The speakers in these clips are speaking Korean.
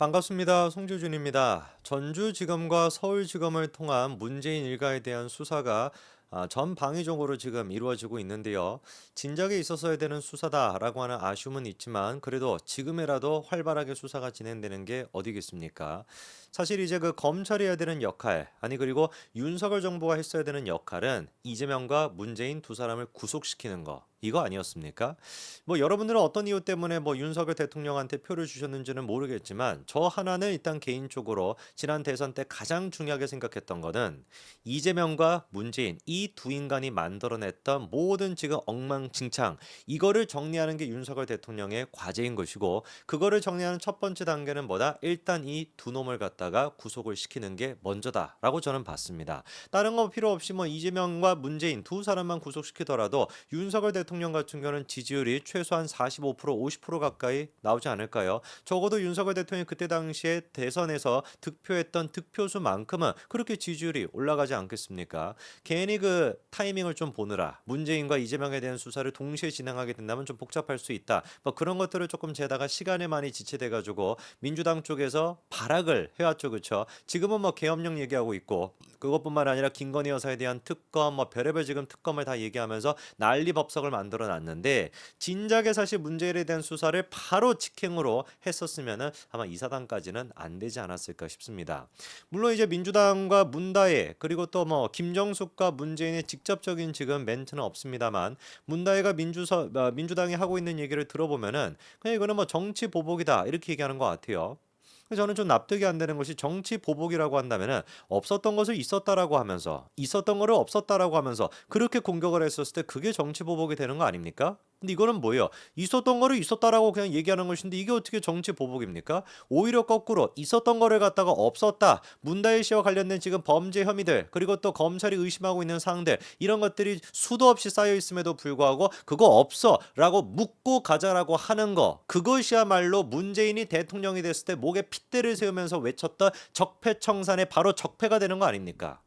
반갑습니다. 송재준입니다. 전주지검과 서울지검을 통한 문재인 일가에 대한 수사가 아, 전 방위적으로 지금 이루어지고 있는데요. 진작에 있었어야 되는 수사다라고 하는 아쉬움은 있지만 그래도 지금이라도 활발하게 수사가 진행되는 게 어디겠습니까? 사실 이제 그 검찰이 해야 되는 역할, 아니 그리고 윤석열 정부가 했어야 되는 역할은 이재명과 문재인 두 사람을 구속시키는 거. 이거 아니었습니까? 뭐 여러분들은 어떤 이유 때문에 뭐 윤석열 대통령한테 표를 주셨는지는 모르겠지만 저 하나는 일단 개인적으로 지난 대선 때 가장 중요하게 생각했던 거는 이재명과 문재인 이 두 인간이 만들어냈던 모든 지금 엉망진창 이거를 정리하는 게 윤석열 대통령의 과제인 것이고 그거를 정리하는 첫 번째 단계는 뭐다? 일단 이 두 놈을 갖다가 구속을 시키는 게 먼저다라고 저는 봤습니다. 다른 거 필요 없이 뭐 이재명과 문재인 두 사람만 구속시키더라도 윤석열 대통령 같은 경우는 지지율이 최소한 45% 50% 가까이 나오지 않을까요? 적어도 윤석열 대통령이 그때 당시에 대선에서 득표했던 득표수만큼은 그렇게 지지율이 올라가지 않겠습니까? 괜히 그 타이밍을 좀 보느라 문재인과 이재명에 대한 수사를 동시에 진행하게 된다면 좀 복잡할 수 있다. 뭐 그런 것들을 조금 재다가 시간에 많이 지체돼 가지고 민주당 쪽에서 발악을 해왔죠, 그렇죠? 지금은 뭐 계엄령 얘기하고 있고 그것뿐만 아니라 김건희 여사에 대한 특검, 뭐 별의별 지금 특검을 다 얘기하면서 난리 법석을 만 들어 놨는데 진작에 사실 문재인에 대한 수사를 바로 직행으로 했었으면은 아마 이 사단까지는 안 되지 않았을까 싶습니다. 물론 이제 민주당과 문다혜 그리고 또 뭐 김정숙과 문재인의 직접적인 지금 멘트는 없습니다만 문다혜가 민주서 어, 민주당이 하고 있는 얘기를 들어보면은 그냥 이거는 뭐 정치 보복이다 이렇게 얘기하는 것 같아요. 저는 좀 납득이 안 되는 것이 정치 보복이라고 한다면은 없었던 것을 있었다라고 하면서 있었던 거를 없었다라고 하면서 그렇게 공격을 했었을 때 그게 정치 보복이 되는 거 아닙니까? 근데 이거는 뭐예요? 있었던 거를 있었다라고 그냥 얘기하는 것인데 이게 어떻게 정치 보복입니까? 오히려 거꾸로 있었던 거를 갖다가 없었다. 문다혜 씨와 관련된 지금 범죄 혐의들 그리고 또 검찰이 의심하고 있는 사항들 이런 것들이 수도 없이 쌓여 있음에도 불구하고 그거 없어라고 묻고 가자라고 하는 거 그것이야말로 문재인이 대통령이 됐을 때 목에 핏대를 세우면서 외쳤던 적폐청산의 바로 적폐가 되는 거 아닙니까?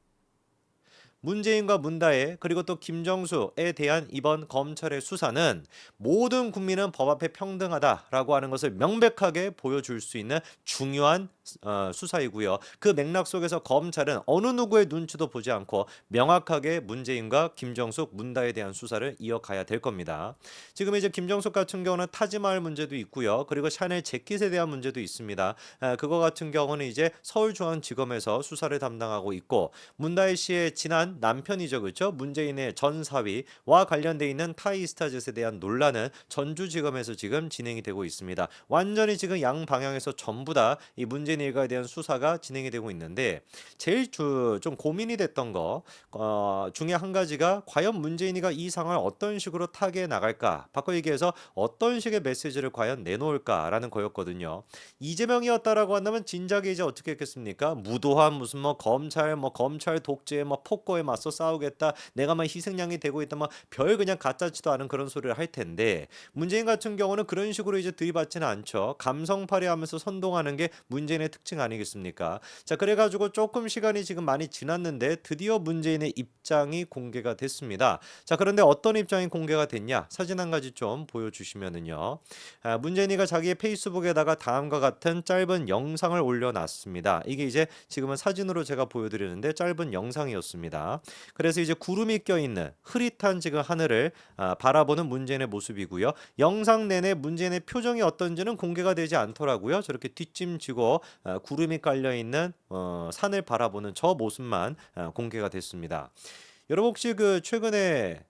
문재인과 문다혜 그리고 또 김정수에 대한 이번 검찰의 수사는 모든 국민은 법 앞에 평등하다라고 하는 것을 명백하게 보여줄 수 있는 중요한 어, 수사이고요. 그 맥락 속에서 검찰은 어느 누구의 눈치도 보지 않고 명확하게 문재인과 김정숙, 문다에 대한 수사를 이어가야 될 겁니다. 지금 이제 김정숙 같은 경우는 타지마을 문제도 있고요. 그리고 샤넬 재킷에 대한 문제도 있습니다. 에, 그거 같은 경우는 이제 서울중앙지검에서 수사를 담당하고 있고 문다혜 씨의 지난 남편이죠, 그렇죠? 문재인의 전 사위와 관련돼 있는 타이스타즈에 대한 논란은 전주지검에서 지금 진행이 되고 있습니다. 완전히 지금 양 방향에서 전부 다 이 문재 인 일가에 대한 수사가 진행이 되고 있는데 제일 주, 좀 고민이 됐던 거 어, 중에 한 가지가 과연 문재인이가 이 상황을 어떤 식으로 타개해 나갈까? 바꿔 얘기해서 어떤 식의 메시지를 과연 내놓을까라는 거였거든요. 이재명이었다라고 한다면 진작에 이제 어떻게 했겠습니까? 무도한 무슨 뭐 검찰 뭐 검찰 독재 뭐 폭거에 맞서 싸우겠다. 내가 막 희생양이 되고 있다. 뭐별 그냥 가짜지도 않은 그런 소리를 할 텐데 문재인 같은 경우는 그런 식으로 이제 들이받지는 않죠. 감성 발휘하면서 선동하는 게 문재인 의 특징 아니겠습니까? 자, 그래가지고 조금 시간이 지금 많이 지났는데 드디어 문재인의 입장이 공개가 됐습니다. 자, 그런데 어떤 입장이 공개가 됐냐? 사진 한 가지 좀 보여주시면은요. 아, 문재인이가 자기의 페이스북에다가 다음과 같은 짧은 영상을 올려놨습니다. 이게 이제 지금은 사진으로 제가 보여드리는데 짧은 영상이었습니다. 그래서 이제 구름이 껴있는 흐릿한 지금 하늘을 아, 바라보는 문재인의 모습이고요. 영상 내내 문재인의 표정이 어떤지는 공개가 되지 않더라고요. 저렇게 뒷짐지고 아, 구름이 깔려 있는 어, 산을 바라보는 저 모습만 아, 공개가 됐습니다. 여러분 혹시 그 최근에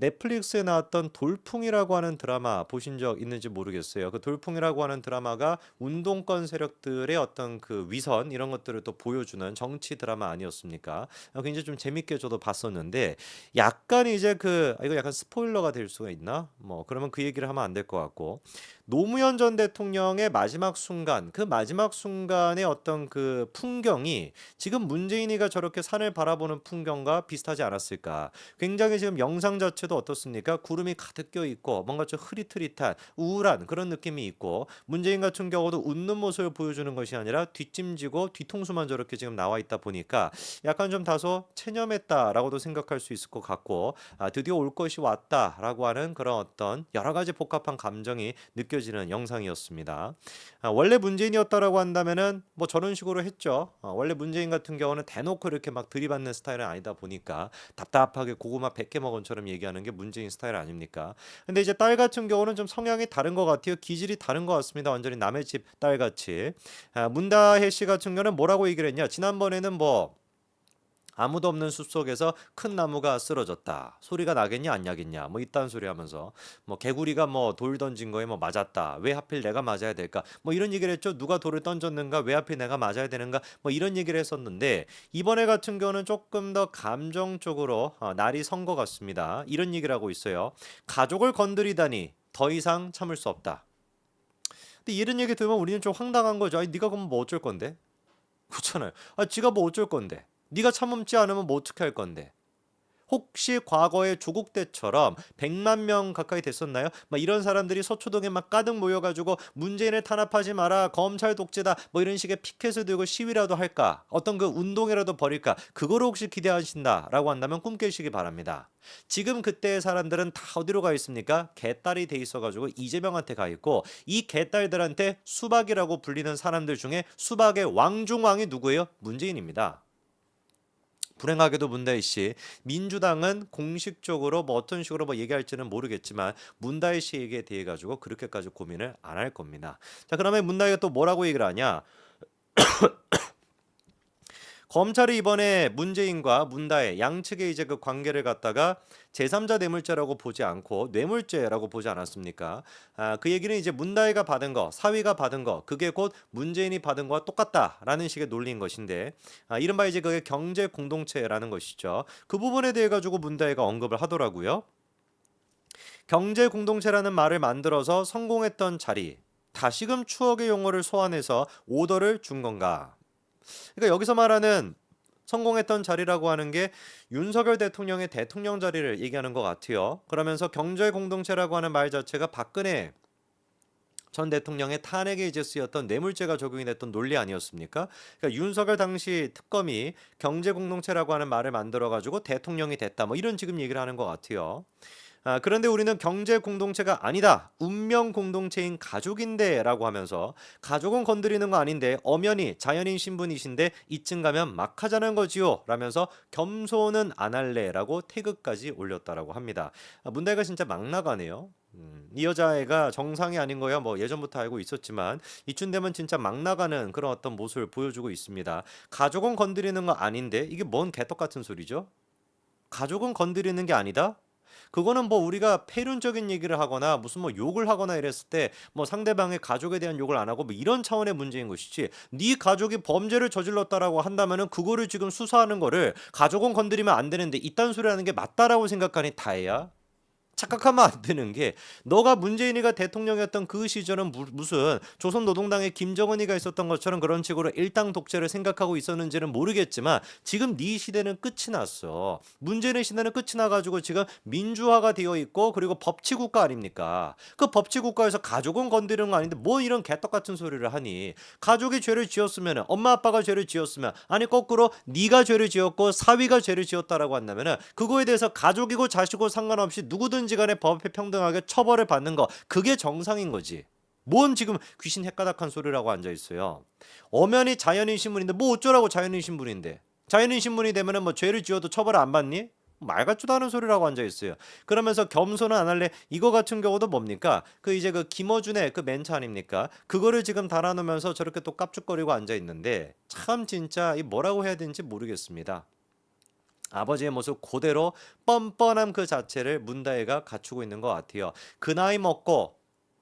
넷플릭스에 나왔던 돌풍이라고 하는 드라마 보신 적 있는지 모르겠어요. 그 돌풍이라고 하는 드라마가 운동권 세력들의 어떤 그 위선 이런 것들을 또 보여주는 정치 드라마 아니었습니까? 어, 굉장히 좀 재밌게 저도 봤었는데 약간 이제 그 아, 이거 약간 스포일러가 될 수가 있나? 뭐 그러면 그 얘기를 하면 안 될 것 같고 노무현 전 대통령의 마지막 순간 그 마지막 순간의 어떤 그 풍경이 지금 문재인이가 저렇게 산을 바라보는 풍경과 비슷하지 않았을까? 굉장히 지금 영상 자체도 어떻습니까? 구름이 가득 껴 있고 뭔가 좀 흐릿흐릿한 우울한 그런 느낌이 있고 문재인 같은 경우도 웃는 모습을 보여주는 것이 아니라 뒷짐지고 뒤통수만 저렇게 지금 나와 있다 보니까 약간 좀 다소 체념했다라고도 생각할 수 있을 것 같고 아, 드디어 올 것이 왔다라고 하는 그런 어떤 여러 가지 복합한 감정이 느껴 느껴지는 영상이었습니다. 아, 원래 문재인이었다라고 한다면은 뭐 저런 식으로 했죠. 아, 원래 문재인 같은 경우는 대놓고 이렇게 막 들이받는 스타일은 아니다 보니까 답답하게 고구마 100개 먹은 처럼 얘기하는 게 문재인 스타일 아닙니까? 근데 이제 딸 같은 경우는 좀 성향이 다른 것 같아요. 기질이 다른 것 같습니다. 완전히 남의 집 딸 같이. 아, 문다혜 씨 같은 경우는 뭐라고 얘기를 했냐? 지난번에는 뭐 아무도 없는 숲속에서 큰 나무가 쓰러졌다. 소리가 나겠냐 안 나겠냐. 뭐 이딴 소리 하면서 뭐 개구리가 뭐 돌 던진 거에 뭐 맞았다. 왜 하필 내가 맞아야 될까? 뭐 이런 얘기를 했죠. 누가 돌을 던졌는가? 왜 하필 내가 맞아야 되는가? 뭐 이런 얘기를 했었는데 이번에 같은 경우는 조금 더 감정적으로 어, 날이 선 것 같습니다. 이런 얘기를 하고 있어요. 가족을 건드리다니 더 이상 참을 수 없다. 근데 이런 얘기 들으면 우리는 좀 황당한 거죠. 아니 네가 그럼 뭐 어쩔 건데? 그렇잖아요. 아 지가 뭐 어쩔 건데? 네가 참음지 않으면 뭐 어떻게 할 건데? 혹시 과거에 조국 때처럼 100만 명 가까이 됐었나요? 막 이런 사람들이 서초동에 막 가득 모여가지고 문재인을 탄압하지 마라 검찰 독재다 뭐 이런 식의 피켓을 들고 시위라도 할까 어떤 그 운동이라도 벌일까 그거를 혹시 기대하신다라고 한다면 꿈 깨시기 바랍니다. 지금 그때의 사람들은 다 어디로 가 있습니까? 개딸이 돼 있어가지고 이재명한테 가 있고 이 개딸들한테 수박이라고 불리는 사람들 중에 수박의 왕중왕이 누구예요? 문재인입니다. 불행하게도 문다희 씨 민주당은 공식적으로 뭐 어떤 식으로 뭐 얘기할지는 모르겠지만 문다희 씨에게 대해 가지고 그렇게까지 고민을 안 할 겁니다. 자 그러면 문다희가 또 뭐라고 얘기를 하냐? 검찰이 이번에 문재인과 문다혜 양측의 이제 그 관계를 갖다가 제3자 뇌물죄라고 보지 않고 뇌물죄라고 보지 않았습니까? 아, 그 얘기는 이제 문다혜가 받은 거, 사위가 받은 거, 그게 곧 문재인이 받은 거와 똑같다라는 식의 논리인 것인데, 아, 이른바 이제 그게 경제 공동체라는 것이죠. 그 부분에 대해 가지고 문다혜가 언급을 하더라고요. 경제 공동체라는 말을 만들어서 성공했던 자리, 다시금 추억의 용어를 소환해서 오더를 준 건가? 그러니까 여기서 말하는 성공했던 자리라고 하는 게 윤석열 대통령의 대통령 자리를 얘기하는 것 같아요. 그러면서 경제 공동체라고 하는 말 자체가 박근혜 전 대통령의 탄핵에 이제 쓰였던 뇌물죄가 적용이 됐던 논리 아니었습니까? 그러니까 윤석열 당시 특검이 경제 공동체라고 하는 말을 만들어 가지고 대통령이 됐다. 뭐 이런 지금 얘기를 하는 것 같아요. 아, 그런데 우리는 경제 공동체가 아니다. 운명 공동체인 가족인데라고 하면서 가족은 건드리는 거 아닌데 엄연히 자연인 신분이신데 이쯤 가면 막 하자는 거지요. 라면서 겸손은 안 할래라고 태그까지 올렸다라고 합니다. 아, 문대가 진짜 막 나가네요. 음, 이 여자애가 정상이 아닌 거야 뭐 예전부터 알고 있었지만 이쯤 되면 진짜 막 나가는 그런 어떤 모습을 보여주고 있습니다. 가족은 건드리는 거 아닌데 이게 뭔 개떡 같은 소리죠? 가족은 건드리는 게 아니다? 그거는 뭐 우리가 폐륜적인 얘기를 하거나 무슨 뭐 욕을 하거나 이랬을 때 뭐 상대방의 가족에 대한 욕을 안 하고 뭐 이런 차원의 문제인 것이지. 네 가족이 범죄를 저질렀다라고 한다면은 그거를 지금 수사하는 거를 가족은 건드리면 안 되는데 이딴 소리 하는 게 맞다라고 생각하니 다해야 착각하면 안 되는 게 너가 문재인이가 대통령이었던 그 시절은 무, 무슨 조선노동당의 김정은이가 있었던 것처럼 그런 식으로 일당 독재를 생각하고 있었는지는 모르겠지만 지금 네 시대는 끝이 났어. 문재인의 시대는 끝이 나가지고 지금 민주화가 되어 있고 그리고 법치국가 아닙니까? 그 법치국가에서 가족은 건드리는 거 아닌데 뭐 이런 개떡 같은 소리를 하니 가족이 죄를 지었으면 엄마 아빠가 죄를 지었으면 아니 거꾸로 네가 죄를 지었고 사위가 죄를 지었다라고 한다면은 그거에 대해서 가족이고 자식이고 상관없이 누구든 간에 법에 평등하게 처벌을 받는 거 그게 정상인 거지. 뭔 지금 귀신 헷가닥한 소리라고 앉아 있어요. 엄연히 자연인 신분인데 뭐 어쩌라고 자연인 신분인데 자연인 신분이 되면은 뭐 죄를 지어도 처벌을 안 받니? 말 같지도 않은 소리라고 앉아 있어요. 그러면서 겸손은 안 할래. 이거 같은 경우도 뭡니까? 그 이제 그 김어준의 그 멘트 아닙니까? 그거를 지금 달아놓으면서 저렇게 또 깝죽거리고 앉아 있는데 참 진짜 이 뭐라고 해야 되는지 모르겠습니다. 아버지의 모습 그대로 뻔뻔함 그 자체를 문다혜가 갖추고 있는 것 같아요. 그 나이 먹고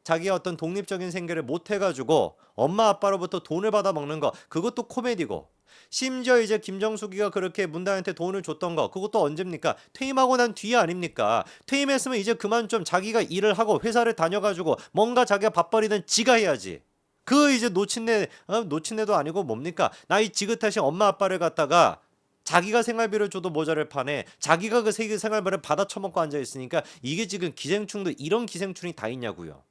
자기 어떤 독립적인 생계를 못 해가지고 엄마 아빠로부터 돈을 받아 먹는 거 그것도 코미디고 심지어 이제 김정숙이가 그렇게 문다혜한테 돈을 줬던 거 그것도 언제입니까? 퇴임하고 난 뒤에 아닙니까? 퇴임했으면 이제 그만 좀 자기가 일을 하고 회사를 다녀가지고 뭔가 자기가 밥벌이든 지가 해야지. 그 이제 노친네 어? 노친네도 아니고 뭡니까? 나이 지긋하신 엄마 아빠를 갖다가 자기가 생활비를 줘도 모자를 파네. 자기가 그 세계 생활비를 받아 처먹고 앉아 있으니까 이게 지금 기생충도 이런 기생충이 다 있냐고요.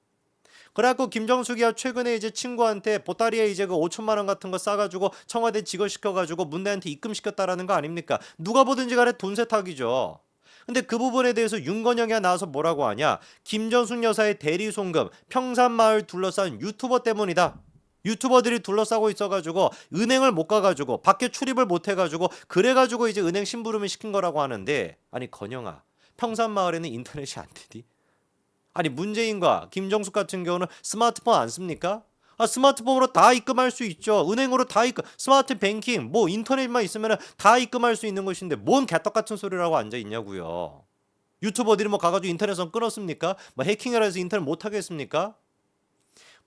그래갖고 김정숙이야 최근에 이제 친구한테 보따리에 이제 그 5천만 원 같은 거 싸가지고 청와대 직원 시켜가지고 문대한테 입금시켰다라는 거 아닙니까? 누가 보든지 간에 돈 세탁이죠. 근데 그 부분에 대해서 윤건영이 나와서 뭐라고 하냐? 김정숙 여사의 대리 송금, 평산마을 둘러싼 유튜버 때문이다. 유튜버들이 둘러싸고 있어가지고 은행을 못 가가지고 밖에 출입을 못 해가지고 그래가지고 이제 은행 심부름을 시킨 거라고 하는데 아니 건영아 평산마을에는 인터넷이 안 되니? 아니 문재인과 김정숙 같은 경우는 스마트폰 안 씁니까? 아 스마트폰으로 다 입금할 수 있죠. 은행으로 다 입금, 스마트 뱅킹, 뭐 인터넷만 있으면 다 입금할 수 있는 것인데 뭔 개떡 같은 소리라고 앉아 있냐고요. 유튜버들이 뭐 가가지고 인터넷선 끊었습니까? 뭐 해킹을 해서 인터넷 못 하겠습니까?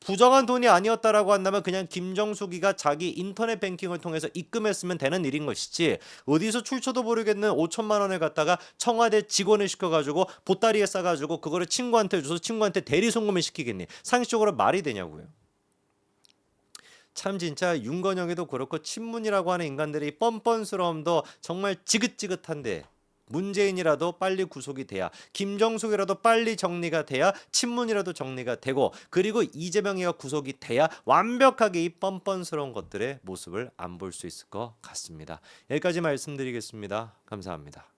부정한 돈이 아니었다라고 한다면 그냥 김정숙이가 자기 인터넷 뱅킹을 통해서 입금했으면 되는 일인 것이지 어디서 출처도 모르겠는 5천만 원을 갖다가 청와대 직원을 시켜가지고 보따리에 싸가지고 그거를 친구한테 줘서 친구한테 대리 송금을 시키겠니? 상식적으로 말이 되냐고요. 참 진짜 윤건영에도 그렇고 친문이라고 하는 인간들이 뻔뻔스러움도 정말 지긋지긋한데 문재인이라도 빨리 구속이 돼야 김정숙이라도 빨리 정리가 돼야 친문이라도 정리가 되고 그리고 이재명이가 구속이 돼야 완벽하게 이 뻔뻔스러운 것들의 모습을 안 볼 수 있을 것 같습니다. 여기까지 말씀드리겠습니다. 감사합니다.